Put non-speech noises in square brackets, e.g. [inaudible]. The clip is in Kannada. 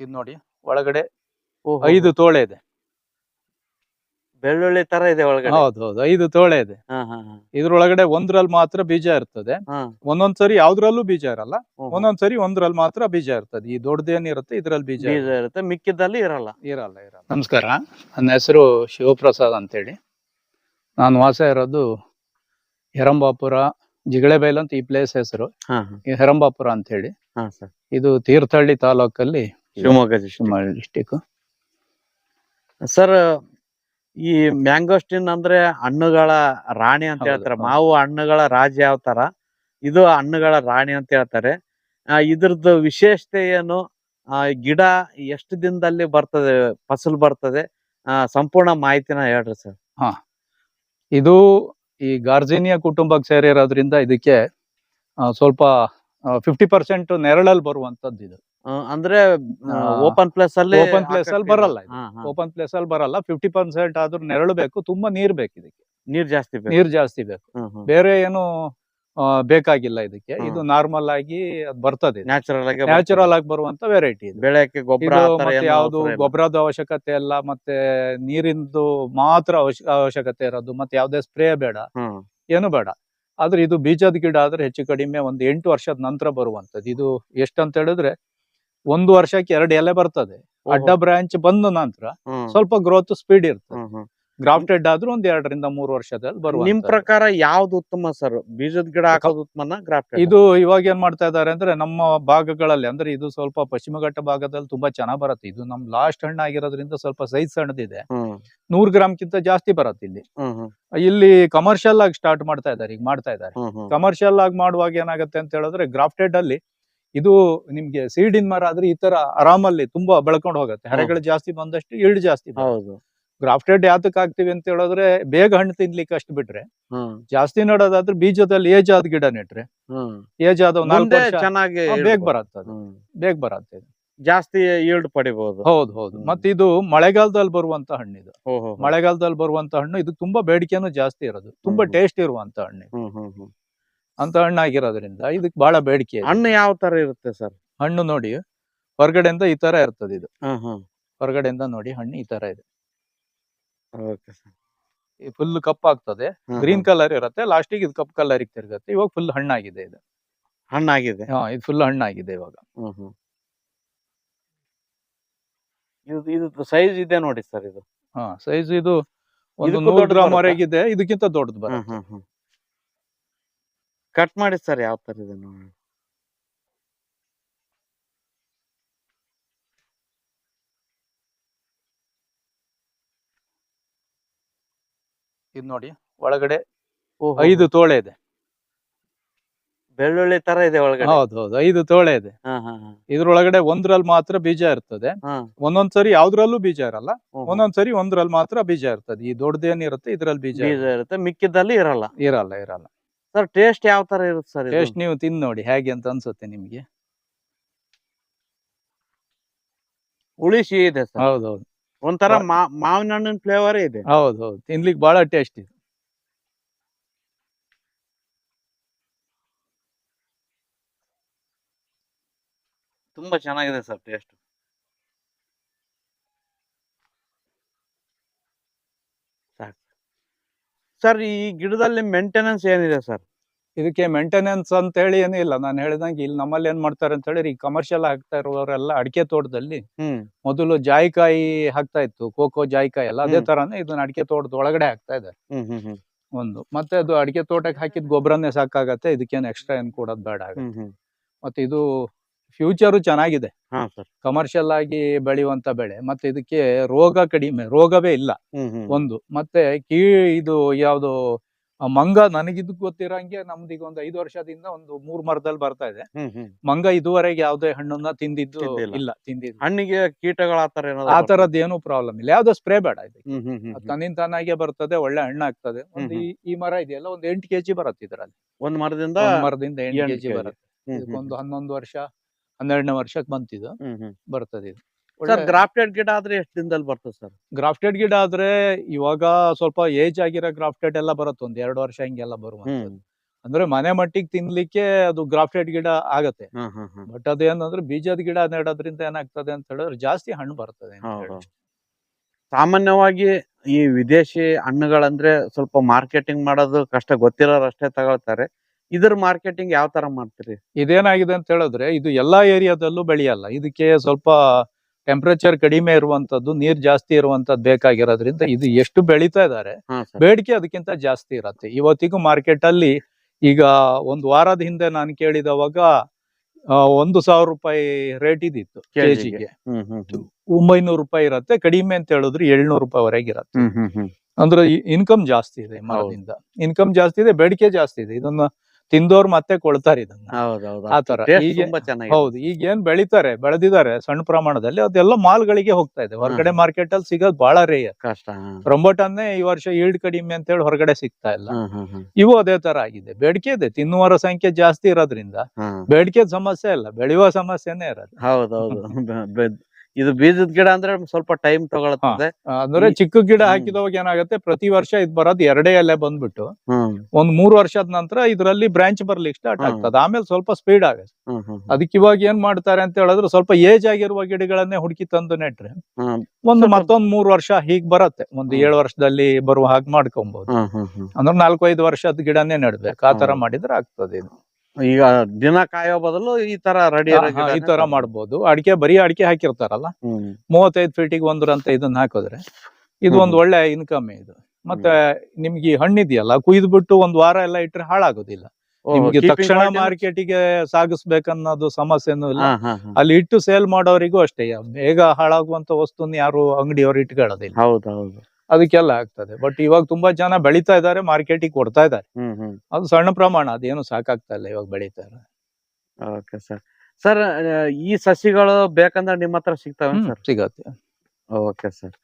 ಇದು ನೋಡಿ ಒಳಗಡೆ. ಐದು ತೋಳೆ ಇದೆ. ಬೆಳ್ಳುಳ್ಳಿ ತರ ಇದೆ ಒಳಗಡೆ? ಹೌದು ಹೌದು ಐದು ತೋಳೆ ಇದೆ. ಇದ್ರೊಳಗಡೆ ಒಂದ್ರಲ್ಲಿ ಮಾತ್ರ ಬೀಜ ಇರ್ತದೆ. ಒಂದೊಂದ್ಸರಿ ಯಾವ್ದ್ರಲ್ಲೂ ಬೀಜ ಇರಲ್ಲ. ಒಂದೊಂದ್ಸರಿ ಒಂದ್ರಲ್ಲಿ ಮಾತ್ರ ಬೀಜ ಇರ್ತದೆ. ಈ ದೊಡ್ಡದೇನಿರುತ್ತೆ ಇದ್ರಲ್ಲಿ ಬೀಜ ಬೀಜ ಇರುತ್ತೆ. ಮಿಕ್ಕಿದ್ದಲ್ಲಿ ಇರಲ್ಲ. ಇರಲ್ಲ ಇರಲ್ಲ. ನಮಸ್ಕಾರ. ನನ್ನ ಹೆಸರು ಶಿವಪ್ರಸಾದ್ ಅಂತೇಳಿ. ನಾನು ವಾಸ ಇರೋದು ಹೆರಂಬಾಪುರ ಜಿಗಳೆಬೈಲ್ ಅಂತ ಈ ಪ್ಲೇಸ್ ಹೆಸರು. ಹೆರಂಬಾಪುರ ಅಂತ ಹೇಳಿ ಇದು ತೀರ್ಥಹಳ್ಳಿ ತಾಲೂಕಲ್ಲಿ ಶಿವಮೊಗ್ಗ. ಶಿವಮೊಗ್ಗ ಡಿಸ್ಟಿಕ್ ಸರ್ ಈ ಮ್ಯಾಂಗೋಸ್ಟಿನ್ ಅಂದ್ರೆ ಹಣ್ಣುಗಳ ರಾಣಿ ಅಂತ ಹೇಳ್ತಾರೆ. ಮಾವು ಹಣ್ಣುಗಳ ರಾಜ ಯಾವ ತರ? ಇದು ಹಣ್ಣುಗಳ ರಾಣಿ ಅಂತ ಹೇಳ್ತಾರೆ. ಇದ್ರದ್ದು ವಿಶೇಷತೆ ಏನು? ಗಿಡ ಎಷ್ಟು ದಿನದಲ್ಲಿ ಬರ್ತದೆ ಫಸಲು ಬರ್ತದೆ? ಸಂಪೂರ್ಣ ಮಾಹಿತಿನ ಹೇಳ್ರಿ ಸರ್ ಹಾ. ಇದು ಈ ಗಾರ್ಜಿನಿಯಾ ಕುಟುಂಬಕ್ಕೆ ಸೇರಿರೋದ್ರಿಂದ ಇದಕ್ಕೆ ಸ್ವಲ್ಪ ಫಿಫ್ಟಿ ಪರ್ಸೆಂಟ್ ನೆರಳಲ್ಲಿ ಬರುವಂತದ್ದು ಇದು. ಅಂದ್ರೆ ಓಪನ್ ಪ್ಲೇಸ್ ಅಲ್ಲಿ ಓಪನ್ ಪ್ಲೇಸ್ ಅಲ್ಲಿ ಬರಲ್ಲ. ಓಪನ್ ಪ್ಲೇಸ್ ಅಲ್ಲಿ ಬರಲ್ಲ. ಫಿಫ್ಟಿ ಪರ್ಸೆಂಟ್ ಆದ್ರೂ ನೆರಳು ಬೇಕು ತುಂಬಾ ನೀರ್ ಬೇಕು ಇದಕ್ಕೆ. ನೀರ್ ಜಾಸ್ತಿ ಬೇಕು. ನೀರ್ ಜಾಸ್ತಿ ಬೇಕು. ಬೇರೆ ಏನು ಬೇಕಾಗಿಲ್ಲ ಇದಕ್ಕೆ. ಇದು ನಾರ್ಮಲ್ ಆಗಿ ಅದ್ ಬರ್ತದೆ ನ್ಯಾಚುರಲ್ ಆಗಿ ನ್ಯಾಚುರಲ್ ಆಗಿ ಬರುವಂತ ವೆರೈಟಿ ಬೆಳೆಯಕ್ಕೆ ಗೊಬ್ಬರ ಯಾವ್ದು ಗೊಬ್ಬರದ ಅವಶ್ಯಕತೆ ಇಲ್ಲ ಮತ್ತೆ ನೀರಿಂದು ಮಾತ್ರ ಅವಶ್ಯ- ಅವಶ್ಯಕತೆ ಇರೋದು ಮತ್ತೆ ಯಾವ್ದೇ ಸ್ಪ್ರೇ ಬೇಡ. ಏನು ಬೇಡ. ಆದ್ರೆ ಇದು ಬೀಜದ ಗಿಡ ಆದ್ರೆ ಹೆಚ್ಚು ಕಡಿಮೆ ಒಂದು ಎಂಟು ವರ್ಷದ ನಂತರ ಬರುವಂತದ್ದು. ಇದು ಎಷ್ಟಂತ ಹೇಳಿದ್ರೆ ಒಂದು ವರ್ಷಕ್ಕೆ ಎರಡು ಎಲೆ ಬರ್ತದೆ. ಅಡ್ಡ ಬ್ರಾಂಚ್ ಬಂದ ನಂತರ ಸ್ವಲ್ಪ ಗ್ರೋತ್ ಸ್ಪೀಡ್ ಇರ್ತದೆ. ಗ್ರಾಫ್ಟೆಡ್ ಆದ್ರೂ ಒಂದ್ ಎರಡರಿಂದ ಮೂರು ವರ್ಷದಲ್ಲಿ ಬರುವ ನಿಮ್ ಪ್ರಕಾರ ಯಾವ್ದು ಉತ್ತಮ ಸರ್? ಬೀಜದ ಗಿಡ ಹಾಕೋದು ಉತ್ತಮ ಇದು ಇವಾಗ ಏನ್ ಮಾಡ್ತಾ ಇದ್ದಾರೆ ಅಂದ್ರೆ ನಮ್ಮ ಭಾಗಗಳಲ್ಲಿ ಅಂದ್ರೆ ಇದು ಸ್ವಲ್ಪ ಪಶ್ಚಿಮ ಘಟ್ಟ ಭಾಗದಲ್ಲಿ ತುಂಬಾ ಚೆನ್ನಾಗ್ ಬರುತ್ತೆ. ಇದು ನಮ್ ಲಾಸ್ಟ್ ಹಣ್ಣು ಆಗಿರೋದ್ರಿಂದ ಸ್ವಲ್ಪ ಸೈಜ್ ಸಣ್ಣದಿದೆ. ನೂರ್ ಗ್ರಾಮ್ ಕಿಂತ ಜಾಸ್ತಿ ಬರುತ್ತೆ ಇಲ್ಲಿ. ಇಲ್ಲಿ ಕಮರ್ಷಿಯಲ್ ಆಗಿ ಸ್ಟಾರ್ಟ್ ಮಾಡ್ತಾ ಇದ್ದಾರೆ ಈಗ ಮಾಡ್ತಾ ಇದ್ದಾರೆ. ಹ್ಮ್ ಕಮರ್ಷಿಯಲ್ ಆಗಿ ಮಾಡುವಾಗ ಏನಾಗುತ್ತೆ ಅಂತ ಹೇಳಿದ್ರೆ ಗ್ರಾಫ್ಟೆಡ್ ಅಲ್ಲಿ ಇದು ನಿಮ್ಗೆ ಸೀಡಿನ ಮರ ಆದ್ರೆ ಈ ತರ ಆರಾಮಲ್ಲಿ ತುಂಬಾ ಬೆಳ್ಕೊಂಡು ಹೋಗುತ್ತೆ. ಹರೆಗಳು ಜಾಸ್ತಿ ಬಂದಷ್ಟು ಇಳ್ ಜಾಸ್ತಿ ಹೌದು. ಗ್ರಾಫ್ಟೆಡ್ ಯಾತಕ್ ಹಾಕ್ತಿವಿ ಅಂತ ಹೇಳಿದ್ರೆ ಬೇಗ ಹಣ್ಣು ತಿನ್ಲಿಕ್ಕೆ ಅಷ್ಟು ಬಿಟ್ರೆ ಜಾಸ್ತಿ ನೋಡೋದಾದ್ರೆ ಬೀಜದಲ್ಲಿ ಏಜ್ ಆದ ಗಿಡ ನೆಟ್ರೆ ಏಜ್ ಆದ ಚೆನ್ನಾಗಿ ಬೇಗ. ಬರತ್ತೆ ಬೇಗ ಬರತ್ತೆ ಜಾಸ್ತಿ ಈಲ್ಡ್ ಪಡಿಬಹುದು ಹೌದು ಹೌದು. ಮತ್ತೆ ಇದು ಮಳೆಗಾಲದಲ್ಲಿ ಬರುವಂತ ಹಣ್ಣು ಇದು. ಮಳೆಗಾಲದಲ್ಲಿ ಬರುವಂತ ಹಣ್ಣು ಇದು ತುಂಬಾ ಬೇಡಿಕೆನೂ ಜಾಸ್ತಿ ಇರೋದು. ತುಂಬಾ ಟೇಸ್ಟ್ ಇರುವಂತ ಹಣ್ಣು ಅಂತ ಹಣ್ಣಾಗಿರೋದ್ರಿಂದ ಇದಕ್ಕೆ ಬಹಳ ಬೇಡಿಕೆ ಇದೆ. ಹಣ್ಣು ಯಾವ ತರ ಇರುತ್ತೆ ಸರ್? ಹಣ್ಣು ನೋಡಿ ಹೊರಗಡೆಯಿಂದ ಈ ತರ ಇರ್ತದೆ ಇದು. ಹೊರಗಡೆಯಿಂದ ನೋಡಿ ಹಣ್ಣು ಈ ತರ ಇದೆ. ಫುಲ್ ಕಪ್ ಆಗ್ತದೆ. ಗ್ರೀನ್ ಕಲರ್ ಇರುತ್ತೆ. ಲಾಸ್ಟಿಗೆ ಇದು ಕಪ್ ಕಲರ್ ತಿರುಗುತ್ತೆ ಇವಾಗ ಫುಲ್ ಹಣ್ಣಾಗಿದೆ ಇದು. ಹಣ್ಣಾಗಿದೆ. ಹಾ ಇದು ಫುಲ್ ಹಣ್ಣಾಗಿದೆ ಇವಾಗ. ಹ್ಮ್ ಹ್ಮ್. ಇದು ಇದು ಸೈಜ್ ಇದೆ ನೋಡಿ ಸರ್ ಇದು. ಹಾ ಸೈಜ್ ಇದು ಒಂದು ಇದಕ್ಕೂ ನೂರು ದೊಡ್ಡದು ಗ್ರಾಮ್ ಬರುತ್ತಾ? ವರೆಗಿದೆ. ಇದಕ್ಕಿಂತ ದೊಡ್ಡದು ಹ್ಮ್ ಬರುತ್ತೆ. ಹ್ಮ್ ಹ್ಮ್. ಕಟ್ ಮಾಡಿ ಸರ್ ಯಾವ ತರ ಇದೆ ನೋಡಿ. ಇದು ನೋಡಿ ಒಳಗಡೆ. ಐದು ತೋಳೆ ಇದೆ. ಬೆಳ್ಳುಳ್ಳಿ ತರ ಇದೆ ಒಳಗಡೆ. ಹೌದು ಹೌದು ಐದು ತೋಳೆ ಇದೆ. ಹಾ ಹಾ ಹಾ. ಇದ್ರೊಳಗಡೆ ಒಂದ್ರಲ್ಲಿ ಮಾತ್ರ ಬೀಜ ಇರ್ತದೆ. ಒಂದೊಂದ್ಸರಿ ಯಾವ್ದ್ರಲ್ಲೂ ಬೀಜ ಇರಲ್ಲ. ಒಂದೊಂದ್ಸರಿ ಒಂದ್ರಲ್ಲಿ ಮಾತ್ರ ಬೀಜ ಇರ್ತದೆ. ಈ ದೊಡ್ಡದೇನಿರುತ್ತೆ ಇದ್ರಲ್ಲಿ ಬೀಜ ಬೀಜ ಇರುತ್ತೆ ಮಿಕ್ಕಿದ್ದಲ್ಲಿ ಇರಲ್ಲ. ಇರಲ್ಲ ಇರಲ್ಲ. ಸರ್ ಟೇಸ್ಟ್ ಯಾವ ತರ ಇರುತ್ತೆ ಸರ್ ಟೇಸ್ಟ್ ನೀವು ತಿಂದು ನೋಡಿ ಹೇಗೆ ಅಂತ ಅನ್ಸುತ್ತೆ ನಿಮ್ಗೆ? ಹುಳಿ ಸಿಹಿ ಇದೆ ಸರ್ ಹೌದೌದು. ಒಂಥರ ಮಾವಿನ ಹಣ್ಣಿನ ಫ್ಲೇವರ್ ಇದೆ. ಹೌದು ಹೌದು. ತಿನ್ಲಿಕ್ಕೆ ಬಹಳ ಟೇಸ್ಟ್ ಇದೆ ತುಂಬಾ ಚೆನ್ನಾಗಿದೆ ಸರ್ ಟೇಸ್ಟ್ ಸರ್ ಈ ಗಿಡದಲ್ಲಿ ಮೇಂಟೆನೆನ್ಸ್ ಏನಿದೆ ಸರ್ ಇದಕ್ಕೆ ಮೇಂಟೆನೆನ್ಸ್ ಅಂತ ಹೇಳಿ ಏನೂ ಇಲ್ಲ ನಾನು ಹೇಳಿದಂಗೆ ಇಲ್ಲಿ ನಮ್ಮಲ್ಲಿ ಏನ್ ಮಾಡ್ತಾರೆ ಅಂತ ಹೇಳಿ ಈ ಕಮರ್ಷಿಯಲ್ ಆಗ್ತಾ ಇರೋರೆಲ್ಲ ಅಡಿಕೆ ತೋಟದಲ್ಲಿ ಹ್ಮ್. ಮೊದಲು ಜಾಯಿಕಾಯಿ ಹಾಕ್ತಾ ಇತ್ತು ಕೋಕೋ ಜಾಯಿಕಾಯಿ ಎಲ್ಲ. ಅದೇ. ತರಾನೇ ಇದನ್ನ ಅಡಿಕೆ ತೋಟದ ಒಳಗಡೆ ಹಾಕ್ತಾ ಇದೆ ಹ್ಮ್ ಹ್ಮ್ ಹ್ಮ್. ಒಂದು. ಮತ್ತೆ ಅದು ಅಡಿಕೆ ತೋಟಕ್ಕೆ ಹಾಕಿದ ಗೊಬ್ಬರನೇ ಸಾಕಾಗತ್ತೆ. ಇದಕ್ಕೇನು ಎಕ್ಸ್ಟ್ರಾ ಏನ್ ಕೊಡೋದು ಬೇಡ ಆಗುತ್ತೆ. ಹ್ಮ್ ಹ್ಮ್. ಮತ್ತೆ ಇದು ಫ್ಯೂಚರು ಚೆನ್ನಾಗಿದೆ. ಕಮರ್ಷಿಯಲ್ ಆಗಿ ಬೆಳೆಯುವಂತ ಬೆಳೆ. ಮತ್ತೆ ಇದಕ್ಕೆ ರೋಗ ಕಡಿಮೆ ರೋಗವೇ ಇಲ್ಲ. ಒಂದು. ಮತ್ತೆ ಕೀ ಇದು ಯಾವ್ದು ಮಂಗ ನನಗಿದ್ ಗೊತ್ತಿರಂಗೆ ನಮ್ದೀಗ ಒಂದು ಐದು ವರ್ಷದಿಂದ ಒಂದು ಮೂರ್ ಮರದಲ್ಲಿ ಬರ್ತಾ ಇದೆ. ಮಂಗ ಇದುವರೆಗೆ ಯಾವ್ದೇ ಹಣ್ಣನ್ನ ತಿಂದಿದ್ದು ಇಲ್ಲ ತಿಂದಿದ್ದು. ಹಣ್ಣಿಗೆ ಕೀಟಗಳ ಆ ತರದ್ ಏನು ಪ್ರಾಬ್ಲಮ್ ಇಲ್ಲ. ಯಾವ್ದೋ ಸ್ಪ್ರೇ ಬೇಡ ಇದು ಹ್ಮ್ ಹ್ಮ್ ಹ್ಮ್ ಅದ್ ಹ್ಮ್. ತನ್ನಿಂದ ತಾನಾಗೆ ಬರ್ತದೆ ಒಳ್ಳೆ ಹಣ್ಣು ಆಗ್ತದೆ. ಒಂದು ಈ ಮರ ಇದೆಯಲ್ಲ ಒಂದು ಎಂಟು ಕೆಜಿ ಬರುತ್ತೆ ಇದರಲ್ಲಿ. ಒಂದ್ ಮರದಿಂದ ಮರದಿಂದ ಎಂಟು ಕೆಜಿ ಬರುತ್ತೆ. ಒಂದು ಹನ್ನೊಂದು ವರ್ಷ ಹನ್ನೆರಡನೇ ವರ್ಷಕ್ಕೆ ಬಂತಿದ್ದು ಬರ್ತದೆ ಇದು. ಸರ್ ಗ್ರಾಫ್ಟೆಡ್ ಗಿಡ ಆದ್ರೆ ಎಷ್ಟು ದಿನದಲ್ಲಿ ಬರ್ತದೆ ಸರ್? ಗ್ರಾಫ್ಟೆಡ್ ಗಿಡ ಆದ್ರೆ ಇವಾಗ ಸ್ವಲ್ಪ ಏಜ್ ಆಗಿರೋ ಗ್ರಾಫ್ಟೆಡ್ ಎಲ್ಲ ಬರುತ್ತೆ ಒಂದ್ ಎರಡು ವರ್ಷ ಹಿಂಗೆಲ್ಲ ಬರುವಂತದ್ದು ಅಂದ್ರೆ ಮನೆ ಮಟ್ಟಿಗೆ ತಿನ್ಲಿಕ್ಕೆ ಅದು ಗ್ರಾಫ್ಟೆಡ್ ಗಿಡ ಆಗತ್ತೆ. ಬಟ್ ಅದೇನಂದ್ರೆ ಬೀಜದ ಗಿಡ ನೆಡೋದ್ರಿಂದ ಏನಾಗ್ತದೆ ಅಂತ ಹೇಳಿದ್ರೆ ಜಾಸ್ತಿ ಹಣ್ಣು ಬರ್ತದೆ. ಸಾಮಾನ್ಯವಾಗಿ ಈ ವಿದೇಶಿ ಹಣ್ಣುಗಳಂದ್ರೆ ಸ್ವಲ್ಪ ಮಾರ್ಕೆಟಿಂಗ್ ಮಾಡೋದು ಕಷ್ಟ ಗೊತ್ತಿರೋರು ಅಷ್ಟೇ ತಗೊಳ್ತಾರೆ. ಇದ್ರ ಮಾರ್ಕೆಟಿಂಗ್ ಯಾವ ತರ ಮಾಡ್ತೀರಿ? ಇದೇನಾಗಿದೆ ಅಂತ ಹೇಳಿದ್ರೆ ಇದು ಎಲ್ಲಾ ಏರಿಯಾದಲ್ಲೂ ಬೆಳೆಯಲ್ಲ. ಇದಕ್ಕೆ ಸ್ವಲ್ಪ ಟೆಂಪರೇಚರ್ ಕಡಿಮೆ ಇರುವಂತದ್ದು ನೀರ್ ಜಾಸ್ತಿ ಇರುವಂತದ್ದು ಬೇಕಾಗಿರೋದ್ರಿಂದ ಇದು ಎಷ್ಟು ಬೆಳೀತಾ ಇದಾರೆ ಬೇಡಿಕೆ ಅದಕ್ಕಿಂತ ಜಾಸ್ತಿ ಇರತ್ತೆ. ಇವತ್ತಿಗೂ ಮಾರ್ಕೆಟ್ ಅಲ್ಲಿ ಈಗ ಒಂದು ವಾರದ ಹಿಂದೆ ನಾನು ಕೇಳಿದವಾಗ ಒಂದು ಸಾವಿರ ರೂಪಾಯಿ ರೇಟ್ ಇದಿತ್ತು ಕೆಜಿಗೆ. ಒಂಬೈನೂರು ರೂಪಾಯಿ ಇರತ್ತೆ. ಕಡಿಮೆ ಅಂತ ಹೇಳಿದ್ರೆ ಏಳ್ನೂರು ರೂಪಾಯಿ ವರೆಗೆ ಇರತ್ತೆ ಅಂದ್ರೆ ಇನ್ಕಮ್ ಜಾಸ್ತಿ ಇದೆ ಮರದಿಂದ. ಇನ್ಕಮ್ ಜಾಸ್ತಿ ಇದೆ ಬೇಡಿಕೆ ಜಾಸ್ತಿ ಇದೆ. ಇದನ್ನ ತಿಂದವ್ರು ಮತ್ತೆ ಕೊಳ್ತಾರೆ ಇದನ್ನ. ಆತರ ಈಗ ಹೌದು ಈಗ ಏನ್ ಬೆಳಿತಾರೆ ಬೆಳೆದಿದ್ದಾರೆ ಸಣ್ಣ ಪ್ರಮಾಣದಲ್ಲಿ ಅದೆಲ್ಲ ಮಾಲ್ಗಳಿಗೆ ಹೋಗ್ತಾ ಇದೆ. ಹೊರಗಡೆ ಮಾರ್ಕೆಟ್ ಅಲ್ಲಿ ಸಿಗೋದು ಬಹಳ ರೇಯರ್ ಕಷ್ಟ ಹಾ. ಈ ವರ್ಷ ಈಲ್ಡ್ ಕಡಿಮೆ ಅಂತ ಹೇಳಿ ಹೊರಗಡೆ ಸಿಗ್ತಾ ಇಲ್ಲ. ಇವು ಅದೇ ತರ ಆಗಿದೆ. ಬೇಡಿಕೆ ಇದೆ ತಿನ್ನುವರ ಸಂಖ್ಯೆ ಜಾಸ್ತಿ ಇರೋದ್ರಿಂದ. ಬೇಡಿಕೆ ಸಮಸ್ಯೆ ಇಲ್ಲ ಬೆಳೆಯುವ ಸಮಸ್ಯೆನೇ ಇರೋದು. ಹೌದೌದು. [laughs] ಇದು ಬೀಜದ ಗಿಡ ಅಂದ್ರೆ ಸ್ವಲ್ಪ ಟೈಮ್ ತಗೊಳತ್ತೆ ಅಂದ್ರೆ ಚಿಕ್ಕ ಗಿಡ. ಹಾಕಿದವಾಗ ಏನಾಗುತ್ತೆ ಪ್ರತಿ ವರ್ಷ ಇದ್ ಬರೋದು ಎರಡೇ ಎಲೆ ಬಂದ್ಬಿಟ್ಟು ಒಂದ್ ಮೂರ್ ವರ್ಷದ ನಂತರ ಇದ್ರಲ್ಲಿ ಬ್ರಾಂಚ್ ಬರ್ಲಿಕ್ಕೆ ಸ್ಟಾರ್ಟ್. ಆಗ್ತದೆ. ಆಮೇಲೆ ಸ್ವಲ್ಪ ಸ್ಪೀಡ್ ಆಗುತ್ತೆ. ಅದಕ್ಕೆ ಇವಾಗ ಏನ್ ಮಾಡ್ತಾರೆ ಅಂತ ಹೇಳಿದ್ರೆ ಸ್ವಲ್ಪ ಏಜ್ ಆಗಿರುವ ಗಿಡಗಳನ್ನೇ ಹುಡುಕಿ ತಂದು ನೆಟ್ರೆ ಒಂದು ಮತ್ತೊಂದ್ ಮೂರ್ ವರ್ಷ ಹೀಗ್ ಬರತ್ತೆ. ಒಂದು. ಏಳು ವರ್ಷದಲ್ಲಿ ಬರುವ ಹಾಗೆ ಮಾಡ್ಕೊಬಹುದು ಅಂದ್ರೆ ನಾಲ್ಕು ಐದು ವರ್ಷದ ಗಿಡನೇ ನೆಡ್ಬೇಕು. ಆ ತರ. ಮಾಡಿದ್ರೆ ಆಗ್ತದೆ ಇದು. ಈಗ ದಿನ ಕಾಯೋ ಬದಲು ಈ ತರ ರೆಡಿ ಈ ತರ ಮಾಡ್ಬೋದು. ಅಡಿಕೆ ಬರೀ ಅಡಿಕೆ ಹಾಕಿರ್ತಾರಲ್ಲ? ಮೂವತ್ತೈದು ಫೀಟಿಗೆ ಒಂದರಂತ ಇದನ್ನ ಹಾಕಿದ್ರೆ ಇದು ಒಂದು ಒಳ್ಳೆ ಇನ್ಕಮ್ ಇದು. ಮತ್ತೆ ನಿಮ್ಗೆ ಈ ಹಣ್ಣಿದೆಯಲ್ಲ ಕುಯ್ದು ಬಿಟ್ಟು ಒಂದ್ ವಾರ ಎಲ್ಲ ಇಟ್ರೆ ಹಾಳಾಗೋದಿಲ್ಲ. ನಿಮ್ಗೆ ತಕ್ಷಣ ಮಾರ್ಕೆಟಿಗೆ ಸಾಗಿಸ್ಬೇಕನ್ನೋದು ಸಮಸ್ಯೆನೂ ಇಲ್ಲ. ಅಲ್ಲಿ ಇಟ್ಟು ಸೇಲ್ ಮಾಡೋರಿಗೂ ಅಷ್ಟೇ. ಬೇಗ ಹಾಳಾಗುವಂತ ವಸ್ತುನ ಯಾರು ಅಂಗಡಿಯವರು ಇಟ್ಕೊಳ್ಳೋದಿಲ್ಲ. ಹೌದೌದು ಹೌದು. ಅದಕ್ಕೆಲ್ಲ ಆಗ್ತದೆ. ಬಟ್ ಇವಾಗ ತುಂಬಾ ಜನ ಬೆಳೀತಾ ಇದ್ದಾರೆ ಮಾರ್ಕೆಟಿಗೆ ಕೊಡ್ತಾ ಇದ್ದಾರೆ. ಅದು ಸಣ್ಣ ಪ್ರಮಾಣ ಅದೇನು ಸಾಕಾಗ್ತಾ ಇಲ್ಲ ಇವಾಗ ಬೆಳೀತಾ ಓಕೆ ಸರ್ ಸರ್ ಈ ಸಸಿಗಳು ಬೇಕಂದ್ರೆ ನಿಮ್ಮ ಹತ್ರ ಸಿಗ್ತಾವೆ ಸರ್ ಸಿಗತ್ತೆ. Okay sir